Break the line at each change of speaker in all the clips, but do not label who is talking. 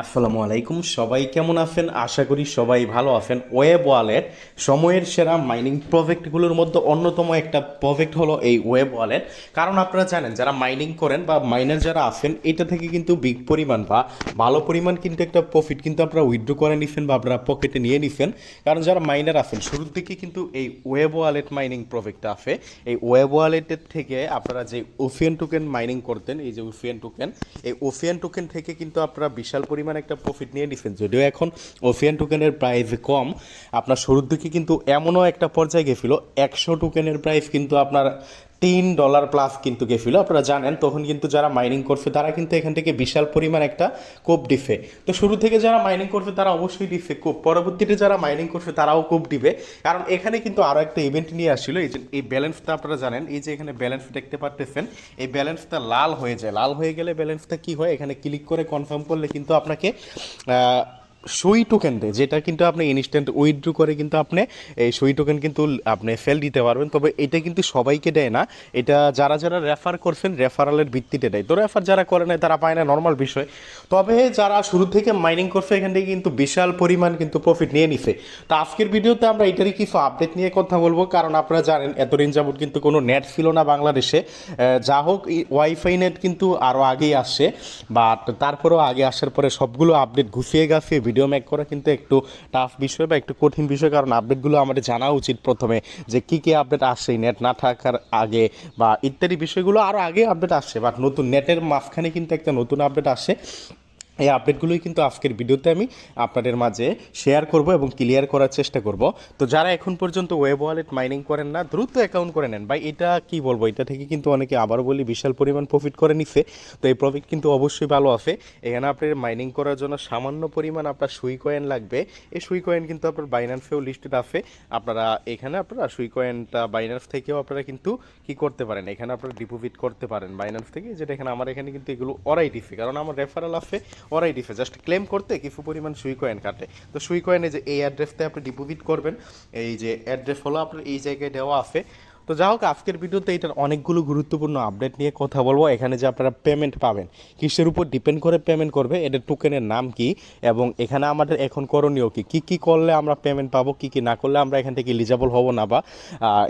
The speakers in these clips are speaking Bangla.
আসসালামু আলাইকুম, সবাই কেমন আছেন? আশা করি সবাই ভালো আছেন। ওয়েব ওয়ালেট, সময়ের সেরা মাইনিং প্রজেক্টগুলোর মধ্যে অন্যতম একটা প্রজেক্ট হলো এই ওয়েব ওয়ালেট। কারণ আপনারা জানেন, যারা মাইনিং করেন বা মাইনার যারা আছেন, এটা থেকে কিন্তু বিগ পরিমাণ বা ভালো পরিমাণ কিন্তু একটা প্রফিট কিন্তু আপনারা উইথড্র করে নিছেন বা আপনারা পকেটে নিয়ে নিছেন। কারণ যারা মাইনার আছেন, শুরুর দিকে কিন্তু এই ওয়েব ওয়ালেট মাইনিং প্রজেক্টটা আছে। এই ওয়েব ওয়ালেটের থেকে আপনারা যে ওফিয়ান টোকেন মাইনিং করতেন, এই যে ওফিয়ান টোকেন এই ওফিয়ান টোকেন থেকে কিন্তু আপনারা বিশাল পরিমাণ একটা প্রফিট নিয়ে নিছেন। যদিও এখন ওফিয়ান টোকেনের প্রাইস কম, আপনার শুরুর দিকে কিন্তু এমনও একটা পর্যায়ে গেছিল, একশো টোকেনের প্রাইস কিন্তু আপনার তিন ডলার প্লাস কিন্তু গেছিল আপনারা জানেন, তখন কিন্তু যারা মাইনিং করছে, তারা কিন্তু এখান থেকে বিশাল পরিমাণ একটা কোপ দিবে। তো শুরু থেকে যারা মাইনিং করছে, তারা অবশ্যই দিচ্ছে কোপ। পরবর্তীতে যারা মাইনিং করছে, তারাও কোপ দিবে। কারণ এখানে কিন্তু আরও একটা ইভেন্ট নিয়ে আসছিল এই যে, এই ব্যালেন্সটা আপনারা জানেন, এই যে এখানে ব্যালেন্স দেখতে পারতেছেন, এই ব্যালেন্সটা লাল হয়ে যায়। লাল হয়ে গেলে ব্যালেন্সটা কি হয়? এখানে ক্লিক করে কনফার্ম করলে কিন্তু আপনাকে সুই টোকেন দেয়, যেটা কিন্তু আপনি ইনস্ট্যান্ট উইথড্র করে কিন্তু আপনি এই সুই টোকেন কিন্তু আপনি ফেল দিতে পারবেন। তবে এটা কিন্তু সবাইকে দেয় না। এটা যারা যারা রেফার করছেন রেফারালের ভিত্তিতে দেয়। তো রেফার যারা করে না তারা পায় না নর্মাল বিষয়। তবে যারা শুরু থেকে মাইনিং করছে, এখান থেকে কিন্তু বিশাল পরিমাণ কিন্তু প্রফিট নিয়ে নিছে। তো আজকের ভিডিওতে আমরা এটারই কিছু আপডেট নিয়ে কথা বলব। কারণ আপনারা জানেন, এতদিন যাবত কিন্তু কোনো নেট ছিল না বাংলাদেশে। যা হোক ওয়াইফাই নেট কিন্তু আরও আগেই আসছে। বাট তারপরেও আগে আসার পরে সবগুলো আপডেট ঘুষিয়ে গাছিয়ে ভিডিও মেক করা কিন্তু একটু টাফ বিষয় বা একটু কঠিন বিষয়, কারণ আপডেটগুলো আমাদের জানা উচিত প্রথমে যে কী কী আপডেট আসছে নেট না থাকার আগে বা ইত্যাদি বিষয়গুলো আরও আগে আপডেট আসছে। বাট নতুন নেটের মাঝখানে কিন্তু একটা নতুন আপডেট আসে এই আপডেটগুলোই কিন্তু আজকের ভিডিওতে আমি আপনাদের মাঝে শেয়ার করব এবং ক্লিয়ার করার চেষ্টা করব। তো যারা এখন পর্যন্ত ওয়েব ওয়ালেট মাইনিং করেন না, দ্রুত অ্যাকাউন্ট করে নেন। ভাই, এটা কি বলব? এটা থেকে কিন্তু অনেকে আবারও বলি, বিশাল পরিমাণ প্রফিট করে নিচ্ছে তো এই প্রফিট কিন্তু অবশ্যই ভালো আছে। এখানে আপনার মাইনিং করার জন্য সামান্য পরিমাণ আপনার সুই কয়েন লাগবে। এই সুই কয়েন কিন্তু আপনার বাইন্যান্সেও লিস্টেড আছে। আপনারা এখানে আপনারা সুই কয়েনটা বাইন্যান্স থেকেও আপনারা কিন্তু কি করতে পারেন? এখানে আপনারা ডিপোজিট করতে পারেন বাইন্যান্স থেকে। যেটা এখানে আমার এখানে কিন্তু এগুলো ওরাই দিচ্ছে কারণ আমার রেফারেল আছে। ওরাই ডিফে জাস্ট ক্লেম করতে কিছু পরিমাণ সুই কয়েন কাটে। তো সুই কয়েনে যে এই অ্যাড্রেসতে আপনি ডিপোজিট করবেন, এই যে অ্যাড্রেস হলো আপনার এই জায়গায় দেওয়া আছে। তো যা হোক, আজকের ভিডিওতে এটার অনেকগুলো গুরুত্বপূর্ণ আপডেট নিয়ে কথা বলব। এখানে যে আপনারা পেমেন্ট পাবেন, কিসের উপর ডিপেন্ড করে পেমেন্ট করবে, এটার টোকেনের নাম কি, এবং এখানে আমাদের এখন করণীয় কি? কি কি করলে আমরা পেমেন্ট পাবো, কি কি না করলে আমরা এখান থেকে ইলিজাবল হব না বা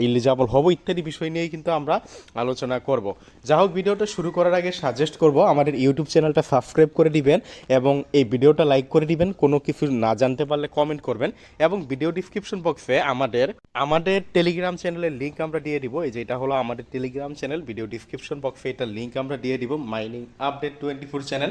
ইলিজাবল হব ইত্যাদি বিষয় নিয়েই কিন্তু আমরা আলোচনা করব। যা হোক, ভিডিওটা শুরু করার আগে সাজেস্ট করব, আমাদের ইউটিউব চ্যানেলটা সাবস্ক্রাইব করে দিবেন এবং এই ভিডিওটা লাইক করে দিবেন, কোনো কিছু না জানতে পারলে কমেন্ট করবেন এবং ভিডিও ডিসক্রিপশন বক্সে আমাদের আমাদের টেলিগ্রাম চ্যানেলের লিঙ্ক আমরা দিয়ে দিব। এই যে এটা হলো আমাদের টেলিগ্রাম চ্যানেল ভিডিও ডিসক্রিপশন বক্সে এটার লিঙ্ক আমরা দিয়ে দিব mining update twenty four channel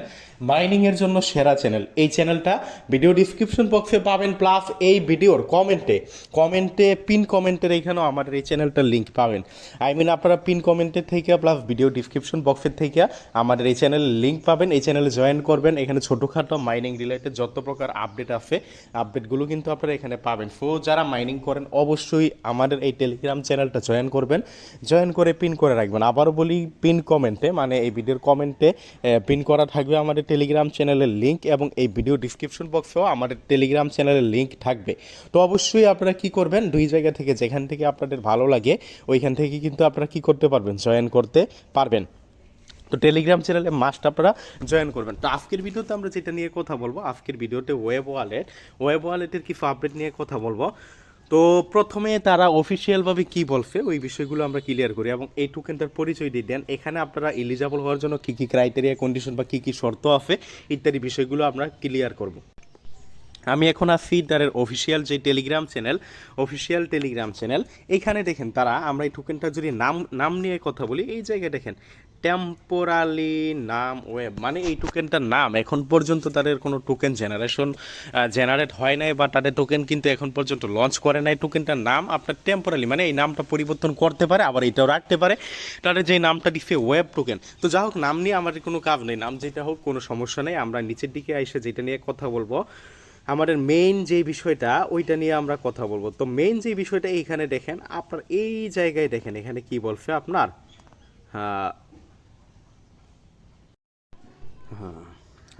মাইনিংয়ের জন্য সেরা চ্যানেল এই চ্যানেলটা ভিডিও ডিসক্রিপশন বক্সে পাবেন প্লাস এই ভিডিওর কমেন্টে কমেন্টে পিন কমেন্টের এইখানেও আমাদের এই চ্যানেলটার লিঙ্ক পাবেন। আই মিন আপনারা পিন কমেন্টের থেকে প্লাস ভিডিও ডিসক্রিপশন বক্সের থেকে আমাদের এই চ্যানেলের লিঙ্ক পাবেন। এই চ্যানেলে জয়েন করবেন। এখানে ছোটোখাটো মাইনিং রিলেটেড যত প্রকার আপডেট আছে আপডেটগুলো কিন্তু আপনারা এখানে পাবেন। সো যারা মাইনিং করেন, অবশ্যই আমাদের এই টেলিগ্রাম চ্যানেলটা জয়েন করবেন, জয়েন করে পিন করে রাখবেন। আবারও বলি, পিন কমেন্টে মানে এই ভিডিওর কমেন্টে পিন করা থাকবে আমাদের টেলিগ্রাম চ্যানেলের লিঙ্ক এবং এই ভিডিও ডিসক্রিপশন বক্সেও আমাদের টেলিগ্রাম চ্যানেলের লিঙ্ক থাকবে। তো অবশ্যই আপনারা কি করবেন, দুই জায়গা থেকে, যেখান থেকে আপনাদের ভালো লাগে, ওইখান থেকে কিন্তু আপনারা কি করতে পারবেন, জয়েন করতে পারবেন। তো টেলিগ্রাম চ্যানেলে মাস্ট আপনারা জয়েন করবেন। তো আজকের ভিডিওতে আমরা যেটা নিয়ে কথা বলব, আজকের ভিডিওতে ওয়েব ওয়ালেট ওয়েব ওয়ালেটের কিছু আপডেট নিয়ে কথা বলব। তো প্রথমে তারা অফিসিয়ালভাবে কি বলছে, ওই বিষয়গুলো আমরা ক্লিয়ার করি এবং এই টোকেনটার পরিচয় দিয়ে দেন। এখানে আপনারা এলিজাবল হওয়ার জন্য কী কী ক্রাইটেরিয়া কন্ডিশন বা কী কী শর্ত আছে, ইত্যাদি বিষয়গুলো আমরা ক্লিয়ার করব। আমি এখন আছি তাদের অফিসিয়াল যে Telegram channel official Telegram channel এখানে দেখেন তারা, আমরা এই টোকেনটা যদি নাম নাম নিয়ে কথা বলি, এই জায়গায় দেখেন টেম্পোরালি নাম ওয়েব মানে এই টোকেনটার নাম, এখন পর্যন্ত তাদের কোনো টোকেন জেনারেশন জেনারেট হয় নাই বা তাদের টোকেন কিন্তু এখন পর্যন্ত লঞ্চ করে নাই। টোকেনটার নাম আপনার টেম্পোরালি মানে এই নামটা পরিবর্তন করতে পারে, আবার এটাও রাখতে পারে। তাদের যে নামটা দিচ্ছে ওয়েব টোকেন তো যা হোক, নাম নিয়ে আমাদের কোনো কাজ নেই। নাম যেটা হোক, কোনো সমস্যা নেই। আমরা নিচের দিকে এসে যেটা নিয়ে কথা বলব, আমাদের মেইন যে বিষয়টা, ওইটা নিয়ে আমরা কথা বলব। তো মেইন যে বিষয়টা এইখানে দেখেন, আপনার এই জায়গায় দেখেন, এখানে কি বলছে আপনার? হ্যাঁ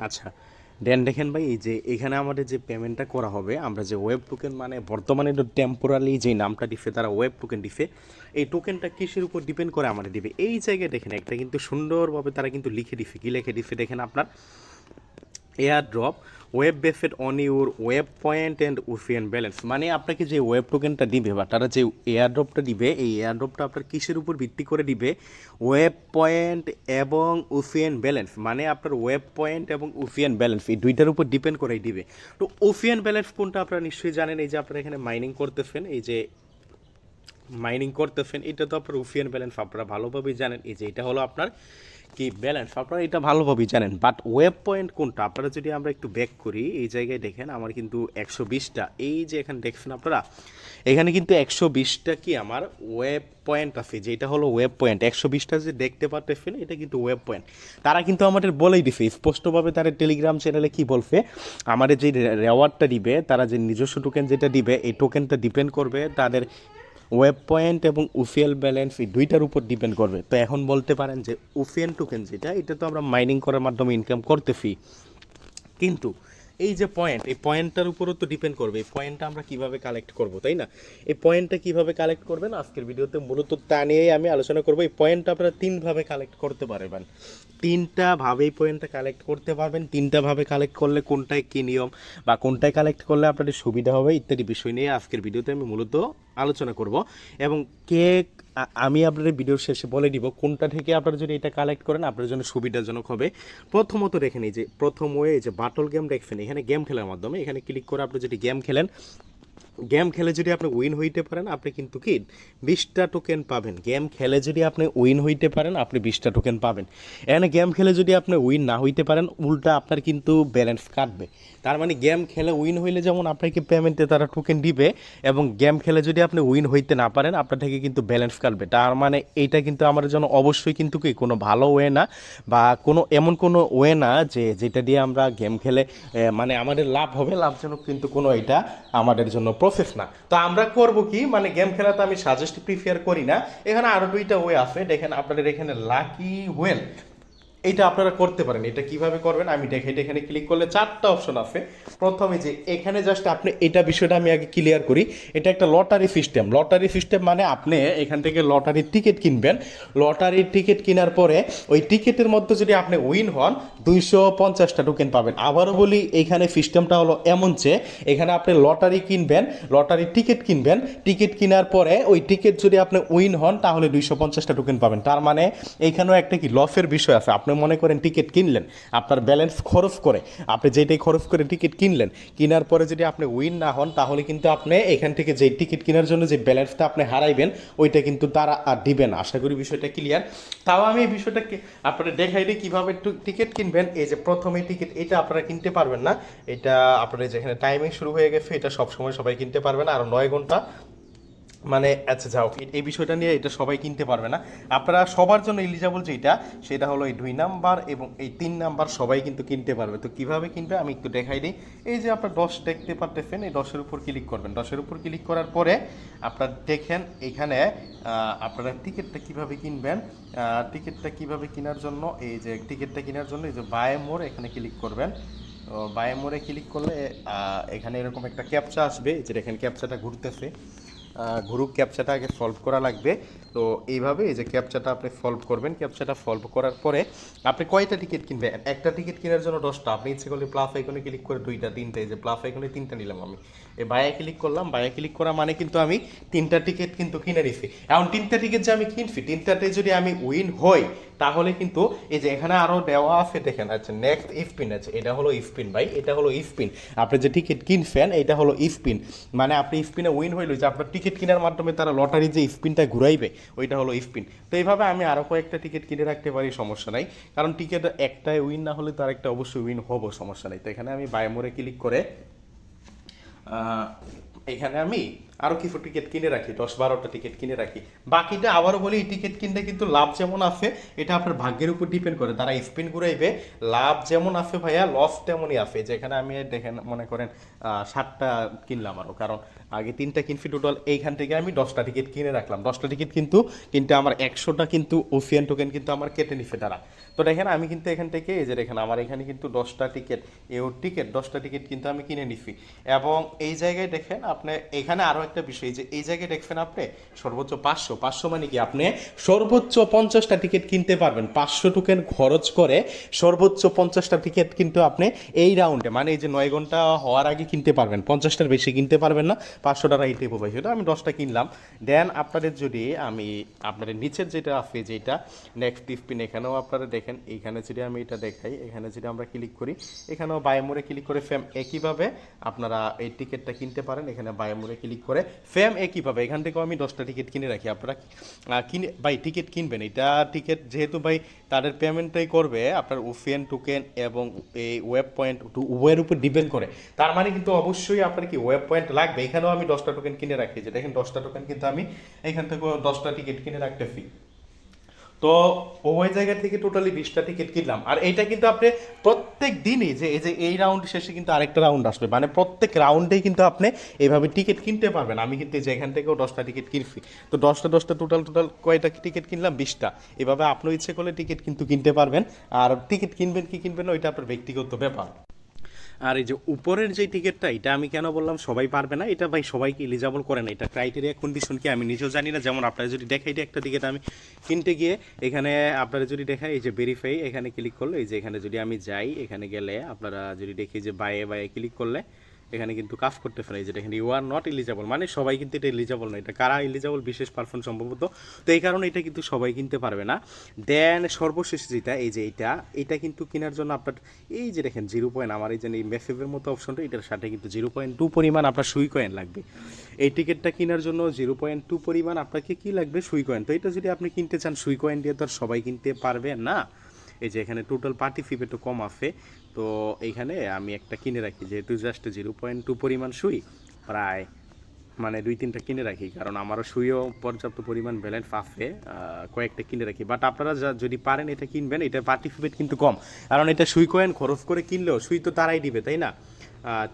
আচ্ছা। দেন দেখেন ভাই, এই যে এখানে আমাদের যে পেমেন্টটা করা হবে, আমরা যে ওয়েব টোকেন মানে বর্তমানে তো টেম্পোরালি যে নামটা দিছে, তারা ওয়েব টোকেন দিছে, এই টোকেনটা কিসের উপর ডিপেন্ড করে আমাদের দিবে? এই জায়গায় দেখেন, একটা কিন্তু সুন্দরভাবে তারা কিন্তু লিখে দিছে। কি লিখে দিছে? দেখেন আপনার air drop web based on your web point and ocean balance মানে আপনাকে যে ওয়েব টোকেনটা দিবে বা তারা যে এয়ার ড্রপটা দিবে, এই এয়ার ড্রপটা আপনার কিসের উপর ভিত্তি করে দিবে? ওয়েব পয়েন্ট এবং ওসিয়ান ব্যালেন্স মানে আপনার ওয়েব পয়েন্ট এবং ওসিয়ান ব্যালেন্স এই দুইটার উপর ডিপেন্ড করেই দিবে। তো ওসিয়ান ব্যালেন্স কোনটা আপনারা নিশ্চয়ই জানেন? এই যে আপনারা এখানে মাইনিং করতেছেন, এই যে মাইনিং করতেছেন, এটা তো আপনার ওসিয়ান ব্যালেন্স আপনারা ভালোভাবেই জানেন। এই যে এটা হলো আপনার কি ব্যালেন্স আপনারা এটা ভালোভাবেই জানেন বাট ওয়েব পয়েন্ট কোনটা? আপনারা যদি আমরা একটু ব্যাক করি, এই জায়গায় দেখেন আমার কিন্তু একশো বিশটা। এই যে এখানে দেখছেন আপনারা, এখানে কিন্তু একশো বিশটা কি আমার ওয়েব পয়েন্ট আছে, যেটা হলো ওয়েব পয়েন্ট একশো বিশটা যে দেখতে পারতেছেন, এটা কিন্তু ওয়েব পয়েন্ট তারা কিন্তু আমাদের বলেই দিছে, স্পষ্টভাবে তারা টেলিগ্রাম চ্যানেলে কি বলছে, আমাদের যে রেওয়ার্ডটা দিবে, তারা যে নিজস্ব টোকেন যেটা দিবে, এই টোকেনটা ডিপেন্ড করবে তাদের ওয়েব পয়েন্ট এবং উফিয়াল ব্যালেন্স এই দুইটার উপর ডিপেন্ড করবে। তো এখন বলতে পারেন যে উফিয়ান টোকেন যেটা, এটা তো আমরা মাইনিং করার মাধ্যমে ইনকাম করতেছি। কিন্তু এই যে পয়েন্ট এই পয়েন্টটার উপরও তো ডিপেন্ড করবে। এই পয়েন্টটা আমরা কীভাবে কালেক্ট করব, তাই না? এই পয়েন্টটা কীভাবে কালেক্ট করবেন? আজকের ভিডিওতে মূলত তা নিয়েই আমি আলোচনা করব। এই পয়েন্টটা আপনারা তিনভাবে কালেক্ট করতে পারবেন। তিনটা ভাবেই পয়েন্টটা কালেক্ট করতে পারবেন। তিনটা ভাবে কালেক্ট করলে কোনটায় কী নিয়ম বা কোনটায় কালেক্ট করলে আপনাদের সুবিধা হবে ইত্যাদি বিষয় নিয়ে আজকের ভিডিওতে আমি মূলত আলোচনা করব। এবং কে আমি আপনাদের ভিডিওর শেষে বলে দিব কোনটা থেকে আপনারা যদি এটা কালেক্ট করেন আপনার জন্য সুবিধাজনক হবে। প্রথমত দেখেন এই যে প্রথম ওয়ে যে বাটল গেম দেখছেন, এখানে গেম খেলার মাধ্যমে এখানে ক্লিক করে আপনি যদি গেম খেলেন গেম খেলে যদি আপনি উইন হইতে পারেন, আপনি কিন্তু কি বিশটা টোকেন পাবেন। গেম খেলে যদি আপনি উইন হইতে পারেন, আপনি বিশটা টোকেন পাবেন। এনে গেম খেলে যদি আপনি উইন না হইতে পারেন, উল্টা আপনার কিন্তু ব্যালেন্স কাটবে। তার মানে গেম খেলে উইন হইলে যেমন আপনাকে পেমেন্টে তারা টোকেন দিবে, এবং গেম খেলে যদি আপনি উইন হইতে না পারেন, আপনার থেকে কিন্তু ব্যালেন্স কাটবে। তার মানে এইটা কিন্তু আমার জন্য অবশ্যই কিন্তু কি কোনো ভালো ওয়ে না, বা কোনো এমন কোনো ওয়ে না যে যেটা দিয়ে আমরা গেম খেলে মানে আমাদের লাভ হবে, লাভজনক কিন্তু কোনো এটা আমাদের জন্য প্রসেস না। তো আমরা করব কি? মানে গেম খেলা তো আমি সাজেস্ট প্রিফেয়ার করি না। এখানে আরও দুইটা ওয়ে আছে। দেখেন আপনাদের এখানে লাকি ওয়েল এইটা আপনারা করতে পারেন। এটা কীভাবে করবেন? আমি দেখে, এটা এখানে ক্লিক করলে চারটা অপশন আছে। প্রথমে যে এখানে জাস্ট আপনি এটা বিষয়টা আমি আগে ক্লিয়ার করি। এটা একটা লটারি সিস্টেম লটারি সিস্টেম মানে আপনি এখান থেকে লটারির টিকিট কিনবেন। লটারির টিকিট কেনার পরে ওই টিকিটের মধ্যে যদি আপনি উইন হন, দুইশো পঞ্চাশটা টোকেন পাবেন। আবারও বলি, এখানে সিস্টেমটা হলো এমন যে, এখানে আপনি লটারি কিনবেন লটারির টিকিট কিনবেন। টিকিট কেনার পরে ওই টিকিট যদি আপনি উইন হন, তাহলে দুইশো পঞ্চাশটা টোকেন পাবেন। তার মানে এইখানেও একটা কি লসের বিষয় আছে। আপনি মনে করেন টিকিট কিনলেন, আপনার ব্যালেন্স খরচ করে, আপনি যেটাই খরচ করে টিকিট কিনলেন, কেনার পরে যদি আপনি উইন না হন, তাহলে কিন্তু আপনি এখান থেকে যে টিকিট কেনার জন্য যে ব্যালেন্সটা আপনি হারাইবেন, ওইটা কিন্তু তারা আর দিবেন। আশা করি বিষয়টা ক্লিয়ার তাও আমি এই বিষয়টাকে আপনারা দেখাই দিই কীভাবে টিকিট কিনবেন। এই যে প্রথমে টিকিট এটা আপনারা কিনতে পারবেন না। এটা আপনাদের যেখানে টাইমিং শুরু হয়ে গেছে, এটা সবসময় সবাই কিনতে পারবেন আর নয় ঘণ্টা মানে আচ্ছা যাও এই বিষয়টা নিয়ে এটা সবাই কিনতে পারবে না। আপনারা সবার জন্য এলিজিবল যেটা সেটা হলো এই দুই নাম্বার এবং এই তিন নাম্বার সবাই কিন্তু কিনতে পারবে। তো কীভাবে কিনবে আমি একটু দেখাই দিই। এই যে আপনার দশ দেখতে পারতেছেন, এই দশের উপর ক্লিক করবেন। দশের উপর ক্লিক করার পরে আপনার দেখেন এখানে আপনারা টিকিটটা কীভাবে কিনবেন টিকিটটা কীভাবে কেনার জন্য, এই যে টিকিটটা কেনার জন্য এই যে বায়ে মোর এখানে ক্লিক করবেন। বায়ে মোড়ে ক্লিক করলে এখানে এরকম একটা ক্যাপচা আসবে। যে দেখেন ক্যাপচাটা ঘুরতেছে। ঘুরুক ক্যাপচাটা আগে সলভ করা লাগবে। তো এইভাবে এই যে ক্যাপচাটা আপনি সলভ করবেন ক্যাপচাটা সলভ করার পরে আপনি কয়টা টিকিট কিনবেন? একটা টিকিট কেনার জন্য দশটা। আপনি ইচ্ছে করলে প্লাস আইকনে ক্লিক করে দুইটা, তিনটা, এই যে প্লাস আইকনে তিনটা নিলাম আমি। এই বায়া ক্লিক করলাম বায়া ক্লিক করা মানে কিন্তু আমি তিনটা টিকিট কিন্তু কিনে নিছি। এখন তিনটা টিকিট যে আমি কিনছি, তিনটাতে যদি আমি উইন হই তাহলে কিন্তু এই যে এখানে আরও দেওয়া আছে, দেখেন আচ্ছা নেক্সট ইফপিন আছে। এটা হলো ইফপিন ভাই। এটা হলো ইফপিন আপনি যে টিকিট কিনছেন, এটা হলো ইফপিন মানে আপনি ইফপিনে উইন হইল যে আপনার টিকিট কেনার মাধ্যমে তারা লটারি যে স্পিনটা ঘুরাইবে, ওইটা হলো স্পিন তো এইভাবে আমি আরও কয়েকটা টিকিট কিনে রাখতে পারি, সমস্যা নাই। কারণ টিকিট একটাই উইন না হলে তার একটা অবশ্যই উইন হব, সমস্যা নেই। তো এখানে আমি বায়োমোরে ক্লিক করে এখানে আমি আরও কিছু টিকিট কিনে রাখি, দশ বারোটা টিকিট কিনে রাখি। বাকিটা আবারও বলি, এই টিকিট কিনতে কিন্তু লাভ যেমন আছে, এটা আপনার ভাগ্যের উপর ডিপেন্ড করে। তারা স্পিন ঘুরাইবে, লাভ যেমন আছে ভাইয়া লস তেমনই আছে। যেখানে আমি দেখেন, মনে করেন সাতটা কিনলাম আরও কারণ আগে তিনটা কিনছি টোটাল এইখান থেকে আমি দশটা টিকিট কিনে রাখলাম। দশটা টিকিট কিন্তু কিন্তু আমার একশোটা কিন্তু ওসিয়ান টোকেন কিন্তু আমার কেটে নিছে তারা তো দেখেন, আমি কিন্তু এখান থেকে, এই যে দেখেন, আমার এখানে কিন্তু দশটা টিকিট এও টিকিট দশটা টিকিট কিন্তু আমি কিনে নিছি। এবং এই জায়গায় দেখেন, আপনি এখানে আরও আরেকটা বিষয় যে এই জায়গায় দেখবেন আপনি সর্বোচ্চ পাঁচশো পাঁচশো মানে কি? আপনি সর্বোচ্চ পঞ্চাশটা টিকিট কিনতে পারবেন। পাঁচশো টোকেন খরচ করে সর্বোচ্চ পঞ্চাশটা টিকিট কিন্তু আপনি এই রাউন্ডে মানে এই যে নয় ঘণ্টা হওয়ার আগে কিনতে পারবেন। পঞ্চাশটার বেশি কিনতে পারবেন না পাঁচশো টাকা এই টেপো সেটা আমি দশটা কিনলাম। দেন আপনাদের যদি আমি, আপনাদের নিচের যেটা আছে, যেটা নেক্সট স্পিন এখানেও আপনারা দেখেন এইখানে যদি আমি এটা দেখাই, এখানে যদি আমরা ক্লিক করি, এখানেও বায়োমোড়ে ক্লিক করে ফেম একইভাবে আপনারা এই টিকিটটা কিনতে পারেন। এখানে বায়োমোড়ে ক্লিক করে ফেম একইভাবে এখান থেকেও আমি দশটা টিকিট কিনে রাখি আপনারা। কিনে, ভাই টিকিট কিনবেন। এটা টিকিট যেহেতু, ভাই, তাদের পেমেন্টটাই করবে, আপনার ওফিয়ান টোকেন এবং এই ওয়েব পয়েন্ট উভয়ের উপর ডিপেন্ড করে। তার মানে কিন্তু অবশ্যই আপনার কি ওয়েব পয়েন্ট লাগবে? এখানেও আমি দশটা টোকেন কিনে রাখি। যে দেখেন, দশটা টোকেন কিন্তু আমি এখান থেকেও দশটা টিকিট কিনে রাখতে রাখতেছি। তো ওই জায়গা থেকে টোটালি বিশটা টিকিট কিনলাম। আর এইটা কিন্তু আপনি প্রত্যেক দিনই যে, এই যে, এই রাউন্ড শেষে কিন্তু আরেকটা রাউন্ড আসবে। মানে প্রত্যেক রাউন্ডেই কিন্তু আপনি এইভাবে টিকিট কিনতে পারবেন। আমি কিন্তু এই যে এখান থেকেও দশটা টিকিট কিনছি। তো দশটা দশটা টোটাল টোটাল কয়টা টিকিট কিনলাম? বিশটা। এভাবে আপনার ইচ্ছে করলে টিকিট কিন্তু কিনতে পারবেন। আর টিকিট কিনবেন কি কিনবেন ওইটা আপনার ব্যক্তিগত ব্যাপার। আর এই যে উপরের যে টিকিটটা এটা আমি কেন বললাম? সবাই পারবে না। এটা ভাই সবাইকে এলিজাবল করে না। এটা ক্রাইটেরিয়া কন্ডিশন কি আমি নিজেও জানি না। যেমন আপনারা যদি দেখাই একটা টিকিট আমি কিনতে গিয়ে, এখানে আপনারা যদি দেখে এই যে ভেরিফাই এখানে ক্লিক করলে, এই যে এখানে যদি আমি যাই, এখানে গেলে আপনারা যদি দেখি যে বাইয়ে বাইয়ে ক্লিক করলে এখানে কিন্তু কাজ করতে পারে যেটা এখানে ইউ আর নট এলিজাবল মানে সবাই কিন্তু এটা এলিজাবল না। এটা কারা এলিজাবল বিশেষ পারফর্ম সম্ভবত। তো এই কারণে এটা কিন্তু সবাই কিনতে পারবে না। দেন সর্বশেষ যেটা, এই যে এটা এটা কিন্তু কেনার জন্য আপনার, এই যে দেখেন জিরো পয়েন্ট আমার এই যে এই মেসেজের মতো অপশনটা এটার সাথে কিন্তু জিরো পয়েন্ট টু পরিমাণ আপনার সুই কয়েন লাগবে। এই টিকিটটা কেনার জন্য জিরো পয়েন্ট টু পরিমাণ আপনাকে কি লাগবে? সুই কয়েন তো এটা যদি আপনি কিনতে চান, সুই কয়েন দিয়ে তো আর সবাই কিনতে পারবে না। এই যে এখানে টোটাল পার্টি ফি একটু কম আছে। তো এইখানে আমি একটা কিনে রাখি, যেহেতু জাস্ট জিরো পয়েন্ট টু পরিমাণ সুই, প্রায় মানে দুই তিনটা কিনে রাখি, কারণ আমারও সুইও পর্যাপ্ত পরিমাণ ব্যালেন্স পাফে কয়েকটা কিনে রাখি। বাট আপনারা যা- যদি পারেন এটা কিনবেন, এটা পার্টিসিপেট কিন্তু কম। কারণ এটা সুই কয়েন খরচ করে কিনলেও সুই তো তারাই দিবে, তাই না?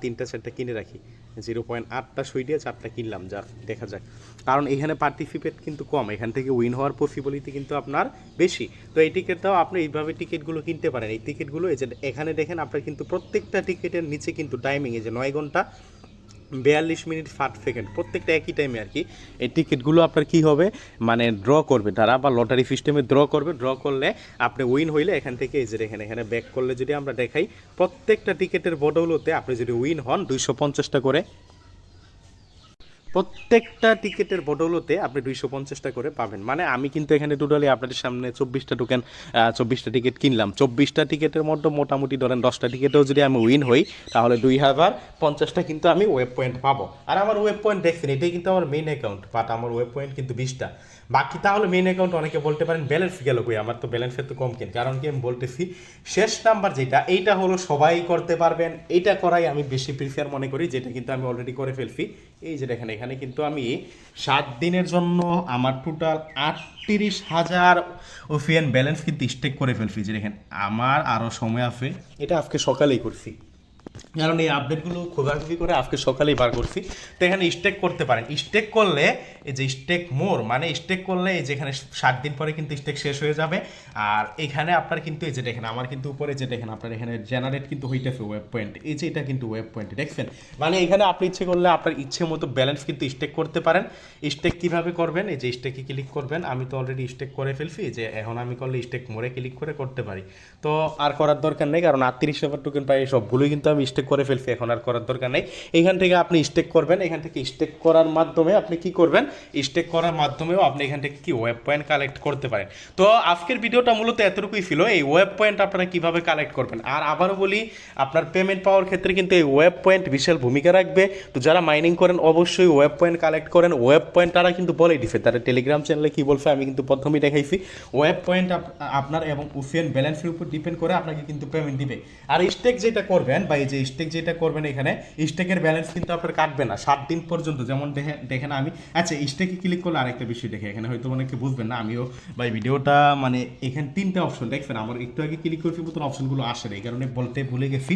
তিনটা চারটা কিনে রাখি। জিরো পয়েন্ট আটটা সই দিয়ে চারটা কিনলাম, যা দেখা যাক। কারণ এখানে পার্টিসিপেট কিন্তু কম, এখান থেকে উইন হওয়ার পসিবিলিটি কিন্তু আপনার বেশি। তো এই টিকিটটাও আপনি এইভাবে টিকিটগুলো কিনতে পারেন। এই টিকিটগুলো, এই যে এখানে দেখেন আপনার কিন্তু প্রত্যেকটা টিকিটের নিচে কিন্তু টাইমিং এই যে নয় ঘণ্টা বিয়াল্লিশ মিনিট ষাট সেকেন্ড, প্রত্যেকটা একই টাইমে আর কি এই টিকিটগুলো আপনার কি হবে? মানে ড্র করবে তারা বা লটারি সিস্টেমে ড্র করবে। ড্র করলে আপনি উইন হইলে এখান থেকে এই যে এখানে এখানে ব্যাক করলে যদি আমরা দেখাই, প্রত্যেকটা টিকিটের বদৌলতে আপনি যদি উইন হন দুইশো পঞ্চাশটা করে। প্রত্যেকটা টিকিটের বদৌলতে আপনি দুইশো পঞ্চাশটা করে পাবেন। মানে আমি কিন্তু এখানে টোটালি আপনাদের সামনে চব্বিশটা টোকেন চব্বিশটা টিকিট কিনলাম। চব্বিশটা টিকিটের মধ্যে মোটামুটি ধরেন দশটা টিকিটেও যদি আমি উইন হই, তাহলে দুই হাজার পঞ্চাশটা কিন্তু আমি ওয়েব পয়েন্ট পাবো। আর আমার ওয়েব পয়েন্ট দেখছেন, এটাই কিন্তু আমার মেইন অ্যাকাউন্ট বাট আমার ওয়েব পয়েন্ট কিন্তু বিশটা। বাকি তাহলে মেইন অ্যাকাউন্ট অনেকে বলতে পারেন ব্যালেন্স গেল কই? আমার তো ব্যালেন্সের তো কম কিন? কারণ কি আমি বলতেছি, শেষ নাম্বার যেটা, এইটা হলো সবাই করতে পারবেন, এইটা করাই আমি বেশি প্রিফার মনে করি, যেটা কিন্তু আমি অলরেডি করে ফেলছি। এই যে দেখেন, এখানে কিন্তু আমি সাত দিনের জন্য আমার টোটাল আটত্রিশ হাজার ওফিয়ান ব্যালেন্স কিন্তু স্টেক করে ফেলছি। যে দেখেন, আমার আরও সময় আছে। এটা আজকে সকালেই করছি। কারণ এই আপডেটগুলো খোঁজাখুঁজি করে আজকে সকালেই বার করছি। তো এখানে স্টেক করতে পারেন। স্টেক করলে এই যে স্টেক মোর মানে স্টেক করলে এই যেখানে সাত দিন পরে কিন্তু স্টেক শেষ হয়ে যাবে। আর এখানে আপনার কিন্তু এই যে দেখেন, আমার কিন্তু উপরে যে দেখেন, আপনার এখানে জেনারেট কিন্তু হইতেছে ওয়েব পয়েন্ট এই যে এটা কিন্তু ওয়েব পয়েন্ট দেখছেন? মানে এখানে আপনি ইচ্ছে করলে আপনার ইচ্ছে মতো ব্যালেন্স কিন্তু স্টেক করতে পারেন। স্টেক কীভাবে করবেন? এই যে স্টেকে ক্লিক করবেন। আমি তো অলরেডি স্টেক করে ফেলছি যে এখন আমি করলে স্টেক মোড়ে ক্লিক করে করতে পারি। তো আর করার দরকার নেই, কারণ আটত্রিশ হাজার টোকেন পাই সবগুলোই কিন্তু আমি স্টেক করে ফেলছি, এখন আর করার দরকার নেই। এখান থেকে আপনি স্টেক করবেন এখান থেকে স্টেক করার মাধ্যমে আপনি কি করবেন? স্টেক করার মাধ্যমেও আপনি এখান থেকে কি ওয়েব পয়েন্ট কালেক্ট করতে পারেন। তো আজকের ভিডিওটা মূলত এতটুকুই ছিল, এই ওয়েব পয়েন্ট আপনারা কীভাবে কালেক্ট করবেন? আর আবারও বলি, আপনার পেমেন্ট পাওয়ার ক্ষেত্রে কিন্তু এই ওয়েব পয়েন্ট বিশাল ভূমিকা রাখবে। তো যারা মাইনিং করেন, অবশ্যই ওয়েব পয়েন্ট কালেক্ট করেন। ওয়েব পয়েন্ট তারা কিন্তু বলে দিছে, তারা টেলিগ্রাম চ্যানেলে কি বলছে, আমি কিন্তু প্রথমেই দেখাইছি। ওয়েব পয়েন্ট আপনার এবং উফিয়ান ব্যালেন্সের উপর ডিপেন্ড করে আপনাকে কিন্তু পেমেন্ট দিবে। আর স্টেক যেটা করবেন, বা এই যে স্টেক যেটা করবেন এখানে স্টেকের ব্যালেন্স কিন্তু আপনার কাটবে না। সাত দিন পর্যন্ত, যেমন দেখে, দেখেন আমি। আচ্ছা স্টেকে ক্লিক করলে আরেকটা বিষয় দেখে। এখানে হয়তো অনেকে বুঝবেন না, আমিও ভাই ভিডিওটা মানে এখানে তিনটা অপশন দেখছেন? আমার একটু আগে ক্লিক করছি মতন অপশনগুলো আসে না, এই কারণে বলতে ভুলে গেছি।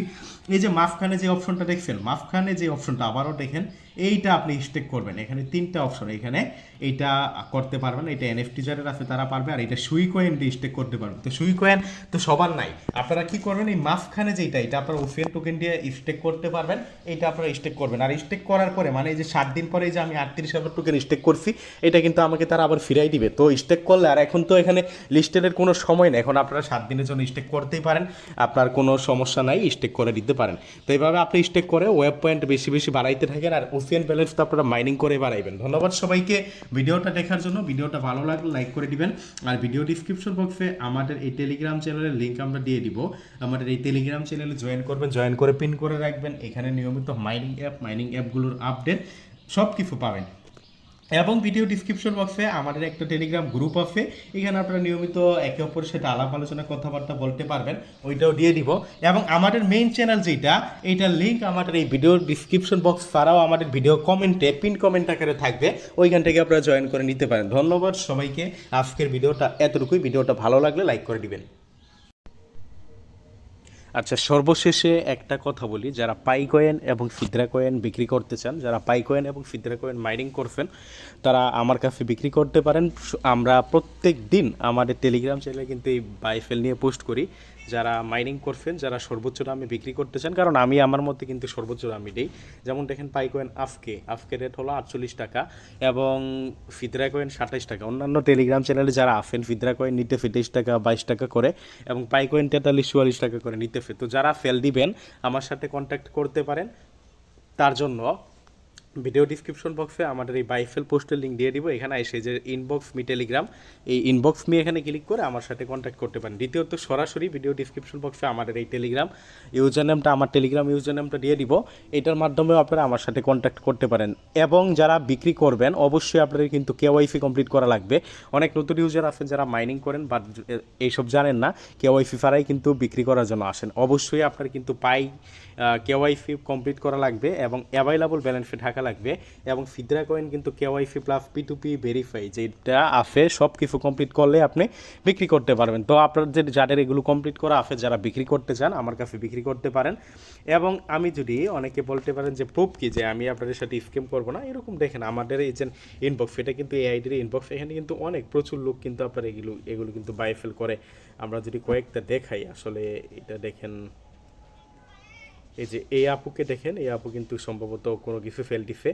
এই যে মাফখানে যে অপশনটা দেখছেন মাফখানে যে অপশনটা আবারও দেখেন, এইটা আপনি স্টেক করবেন। এখানে তিনটা অপশন এখানে এইটা করতে পারবেন, এটা এনএফটি যাদের আছে তারা পারবে, আর এটা সুই কয়েন দিয়ে স্টেক করতে পারবেন তো সুই কয়েন তো সবার নাই। আপনারা কি করবেন, এই মাফখানে যেটা এটা আপনার ওফিয়ান টোকেন দিয়ে স্টেক করতে পারবেন এটা আপনারা স্টেক করবেন। আর স্টেক করার পরে মানে এই যে সাত দিন পরে যে আমি আটত্রিশ হাজার টোকেন স্টেক করছি, এটা কিন্তু আমাকে তারা আবার ফিরাই দিবে। তো স্টেক করলে, আর এখন তো এখানে লিস্টেডের কোনো সময় নেই। এখন আপনারা সাত দিনের জন্য স্টেক করতেই পারেন, আপনার কোনো সমস্যা নাই স্টেক করে দিতে পারেন। তো এইভাবে আপনি স্টেক করে ওয়েব পয়েন্ট বেশি বেশি বাড়াইতে থাকেন, আর ওসিয়ান ব্যালেন্স তো আপনারা মাইনিং করে বাড়াইবেন। ধন্যবাদ সবাইকে ভিডিওটা দেখার জন্য। ভিডিওটা ভালো লাগলে লাইক করে দিবেন। আর ভিডিও ডিসক্রিপশন বক্সে আমাদের এই টেলিগ্রাম চ্যানেলের লিঙ্ক আমরা দিয়ে দিব। আমাদের এই টেলিগ্রাম চ্যানেলে জয়েন করবেন জয়েন করে পিন করে রাখবেন। এখানে নিয়মিত মাইনিং অ্যাপ মাইনিং অ্যাপগুলোর আপডেট সব কিছু পাবেন। এবং ভিডিও ডিসক্রিপশন বক্সে আমাদের একটা টেলিগ্রাম গ্রুপ আছে। এখানে আপনারা নিয়মিত একে অপরের সাথে আলাপ আলোচনা, কথাবার্তা বলতে পারবেন। ওইটাও দিয়ে দিব। এবং আমাদের মেইন চ্যানেল যেটা এইটার লিঙ্ক আমাদের এই ভিডিও ডিসক্রিপশন বক্স ছাড়াও আমাদের ভিডিও কমেন্টে পিন কমেন্ট আকারে থাকবে। ওইখান থেকে আপনারা জয়েন করে নিতে পারেন। ধন্যবাদ সবাইকে। আজকের ভিডিওটা এতটুকুই। ভিডিওটা ভালো লাগলে লাইক করে দিবেন। আচ্ছা সর্বশেষে একটা কথা বলি। যারা পাই কয়েন এবং ফিদ্রা কয়েন বিক্রি করতে চান, যারা পাই কয়েন এবং ফিদ্রা কয়েন মাইনিং করছেন, তারা আমার কাছে বিক্রি করতে পারেন। আমরা প্রত্যেক দিন আমাদের টেলিগ্রাম চ্যানেলে কিন্তু এই বাইফেল নিয়ে পোস্ট করি। যারা মাইনিং করছেন, যারা সর্বোচ্চ দামে বিক্রি করতে চান কারণ আমি আমার মধ্যে কিন্তু সর্বোচ্চ দামে দিই। যেমন দেখেন পাই কয়েন আফকে আফকে রেট হলো আটচল্লিশ টাকা এবং ফিদরা কয়েন সাতাইশ টাকা। অন্যান্য টেলিগ্রাম চ্যানেলে যারা আফেন ফিদরা কয়েন নিতে তেইশ টাকা, বাইশ টাকা করে এবং পাই কয়েন তেতাল্লিশ, চুয়াল্লিশ টাকা করে নিতে ফে তো যারা ফেল দিবেন, আমার সাথে কন্ট্যাক্ট করতে পারেন। তার জন্য ভিডিও ডিসক্রিপশন বক্সে আমাদের এই বাইফেল পোস্টের লিঙ্ক দিয়ে দিব। এখানে এসে যে ইনবক্স মি টেলিগ্রাম এই ইনবক্স মি এখানে ক্লিক করে আমার সাথে কন্ট্যাক্ট করতে পারেন। দ্বিতীয়ত, সরাসরি ভিডিও ডিসক্রিপশন বক্সে আমাদের এই টেলিগ্রাম ইউজার নেমটা আমার টেলিগ্রাম ইউজার নেমটা দিয়ে দিব। এটার মাধ্যমেও আপনারা আমার সাথে কন্ট্যাক্ট করতে পারেন। এবং যারা বিক্রি করবেন, অবশ্যই আপনাদের কিন্তু কেওয়াইসি কমপ্লিট করা লাগবে। অনেক নতুন ইউজার আছেন যারা মাইনিং করেন বাট এইসব জানেন না কেওয়াইসি ছাড়াই কিন্তু বিক্রি করার জন্য আসেন। অবশ্যই আপনার কিন্তু পাই কেওয়াইসি কমপ্লিট করা লাগবে এবং অ্যাভাইলেবল ব্যালেন্সে থাকা লাগবে এবং ফিদ্রা কয়েন কিন্তু KYC plus P to P verify যেটা আছে সব কিছু কমপ্লিট করলে আপনি বিক্রি করতে পারবেন। তো আপনার যে যাদের এগুলো কমপ্লিট করা আছে, যারা বিক্রি করতে চান, আমার কাছে বিক্রি করতে পারেন। এবং আমি যদি অনেকে বলতে পারেন যে, প্রুফ কি যে আমি আপনাদের সাথে স্কিম করব না? এরকম দেখেন, আমাদের এই যে ইনবক্স এটা কিন্তু এই আইডির ইনবক্স এখানে কিন্তু অনেক প্রচুর লোক কিন্তু আপনার এগুলো এগুলো কিন্তু বাইফেল করে। আমরা যদি কয়েকটা দেখাই, আসলে এটা দেখেন এই যে এই আপুকে দেখেন এই আপু কিন্তু সম্ভবত কোনো কিছু ফেল দিছে।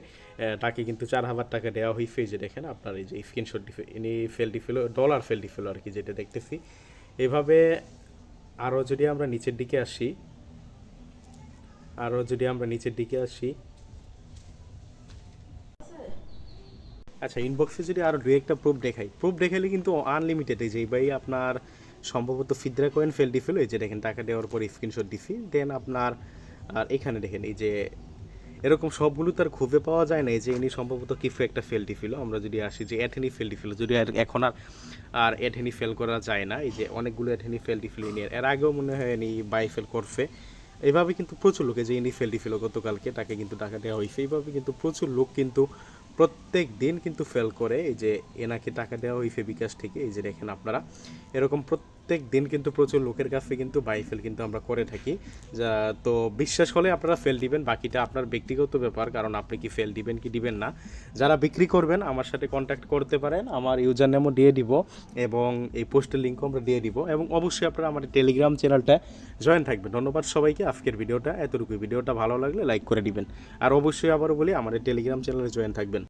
তাকে কিন্তু চার হাজার টাকা দেওয়া হয়েছে। যে দেখেন আপনার এই যে স্ক্রিনশট দিছে, ইনি ফেল দিছিল ডলার ফেল দিছিল আর কি, যেটা দেখতেছি। এভাবে আরও যদি আমরা নিচের দিকে আসি আরও যদি আমরা নিচের দিকে আসি। আচ্ছা ইনবক্সে যদি আরও দু একটা প্রুফ দেখাই। প্রুফ দেখালে কিন্তু আনলিমিটেড এই যে ভাই আপনার সম্ভবত ফিদ্রা কয়েন ফেল দিছিল। এই যে দেখেন, টাকা দেওয়ার পর স্ক্রিনশট দিছি। দেন আপনার আর এখানে দেখেন এই যে এরকম সবগুলো তার খুঁজে পাওয়া যায় না। এই যে ইনি সম্ভবত কিছু একটা ফেল। দিছিল আমরা যদি আসি যে অ্যাথেনি ফেল দিছিল যদি এখন আর আর অ্যাথেনি ফেল করা যায় না। এই যে অনেকগুলো অ্যাথেনি ফেল দিছিল ইনি। এর আগেও মনে হয় ইনি বাই ফেল করছে। এইভাবে কিন্তু প্রচুর লোকে যে ইনি ফেল দিছিল গতকালকে, তাকে কিন্তু টাকা দেওয়া হয়েছে। এইভাবে কিন্তু প্রচুর লোক কিন্তু প্রত্যেক দিন কিন্তু ফেল করে। এই যে এনাকে টাকা দেওয়া হয়েছে বিকাশ থেকে। এই যে দেখেন আপনারা, এরকম প্রত্যেক দিন কিন্তু প্রচুর লোকের কাছে কিন্তু বাই ফেল কিন্তু আমরা করে থাকি। যা, তো বিশ্বাস হলে আপনারা ফেল দিবেন, বাকিটা আপনার ব্যক্তিগত ব্যাপার, কারণ আপনি কি ফেল দিবেন কি দিবেন না। যারা বিক্রি করবেন, আমার সাথে কন্ট্যাক্ট করতে পারেন, আমার ইউজার নেমও দিয়ে দিব, এবং এই পোস্টের লিঙ্কও আমরা দিয়ে দিব, এবং অবশ্যই আপনারা আমাদের টেলিগ্রাম চ্যানেলটা জয়েন থাকবেন। ধন্যবাদ সবাইকে, আজকের ভিডিওটা এতটুকু ভিডিওটা ভালো লাগলে লাইক করে দিবেন। আর অবশ্যই আবারও বলি আমাদের টেলিগ্রাম চ্যানেলে জয়েন থাকবেন।